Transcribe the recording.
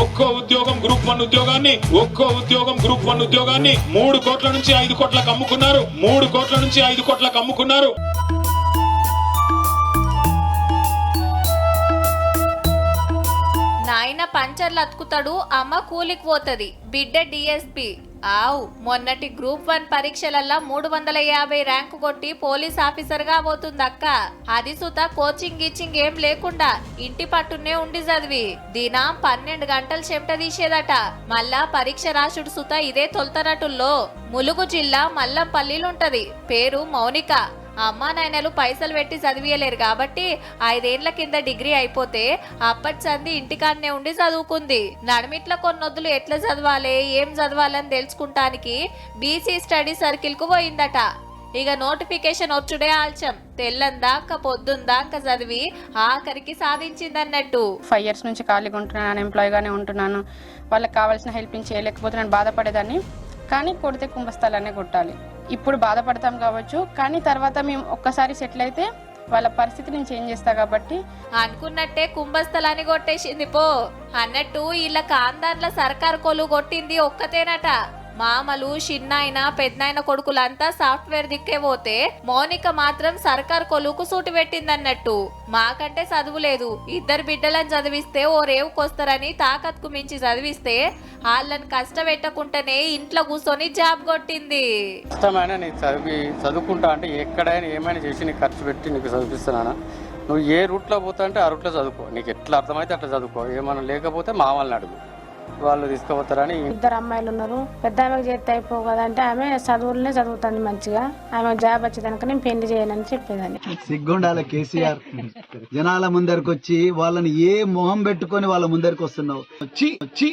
ఒక్కో ఉద్యోగం group one ఉద్యోగాన్ని ఒక్కో ఉద్యోగం గ్రూప్ వన్ ఉద్యోగాన్ని మూడు కోట్ల నుంచి ఐదు కోట్లకు అమ్ముకున్నారు. మూడు కోట్ల నుంచి ఐదు కోట్లకు అమ్ముకున్నారు. నాయన పంచర్లు అతుకుతాడు అమ్మ కూలికి పోతది. బిడ్డ డిఎస్పి ఆవ్ మొన్నటి గ్రూప్ వన్ పరీక్షలల్లా మూడు వందల యాభై ర్యాంకు కొట్టి పోలీస్ ఆఫీసర్గా పోతుంది అక్క అది సుత కోచింగ్ గీచింగ్ ఏం లేకుండా ఇంటి పట్టునే ఉండి చదివి. దినం పన్నెండు గంటలు చెప్ట తీసేదట. మళ్ళా పరీక్ష రాసుడు సుత ఇదే తొలతనటుల్లో ములుగు జిల్లా మల్లంపల్లిలుంటది. పేరు మౌనిక. అమ్మా నాయనలు పైసలు పెట్టి చదివియలేరు కాబట్టి ఐదేండ్ల కింద డిగ్రీ అయిపోతే అప్పటి చంది ఇంటికాడనే ఉండి చదువుకుంది. నడిమిట్ల కొన్నొద్దులు ఎట్లా చదవాలి ఏం చదవాలని తెలుసుకుంటానికి బీసీ స్టడీ సర్కిల్కు పోయిందట. ఇక నోటిఫికేషన్ వచ్చుడే ఆల్చం. తెల్లందాక పొద్దుందాక చదివి ఆఖరికి సాధించిందన్నట్టు. ఫైవ్ ఇయర్స్ నుంచి ఖాళీగా ఉంటున్నాను అన్ఎంప్లాయ్గానే ఉంటున్నాను. వాళ్ళకి కావాల్సిన హెల్పింగ్ చేయలేకపోతున్నాను బాధపడేదాన్ని. కానీ కొడితే కుంభస్థలాన్ని కొట్టాలి. ఇప్పుడు బాధపడతాం కావచ్చు కానీ తర్వాత మేము ఒక్కసారి సెటిల్ అయితే వాళ్ళ పరిస్థితి నేను చేంజ్ చేస్తా కాబట్టి. అనుకున్నట్టే కుంభస్థలాన్ని కొట్టేసింది పో. అన్నట్టు ఇలా కాందాన్ల సర్కార్ కొలు కొట్టింది ఒక్కతేనట. మామలు చిన్నాయన పెద్దనాయన కొడుకులంతా సాఫ్ట్వేర్ దిక్కే పోతే మౌనిక మాత్రం సర్కార్ కొలుకు సూటి పెట్టిందన్నట్టు. మాకంటే చదువు లేదు. ఇద్దరు బిడ్డలను చదివిస్తే ఓ రేవుకొస్తారని తాకత్కు మించి చదివిస్తే వాళ్ళని కష్టపెట్టకుండానే ఇంట్లో కూర్చొని జాబ్ కొట్టింది. ఇష్టమైన నీకు చదివి చదువుకుంటా అంటే ఎక్కడైనా ఏమైనా చేసి నీకు ఖర్చు పెట్టి నీకు చదివిస్తున్నానా నువ్వు ఏ రూట్లో పోతా అంటే ఆ రూట్లో చదువుకో. నీకు ఎట్లా అర్థమైతే అట్లా చదువుకో. ఏమైనా లేకపోతే మా వాళ్ళని అడుగు. వాళ్ళు తీసుకుపోతారని ఇద్దరు అమ్మాయిలు ఉన్నారు. పెద్ద ఆమెకు చేస్తే అయిపో కదా అంటే ఆమె చదువులనే చదువుతుంది మంచిగా. ఆమె జాబ్ వచ్చేదానికి నేను పెళ్ళి చేయనని చెప్పేదాన్ని. సిగ్గుండాల కేసీఆర్. జనాల ముందరికి వచ్చి వాళ్ళని ఏ మొహం పెట్టుకొని వాళ్ళ ముందరికి వస్తున్నావు వచ్చి వచ్చి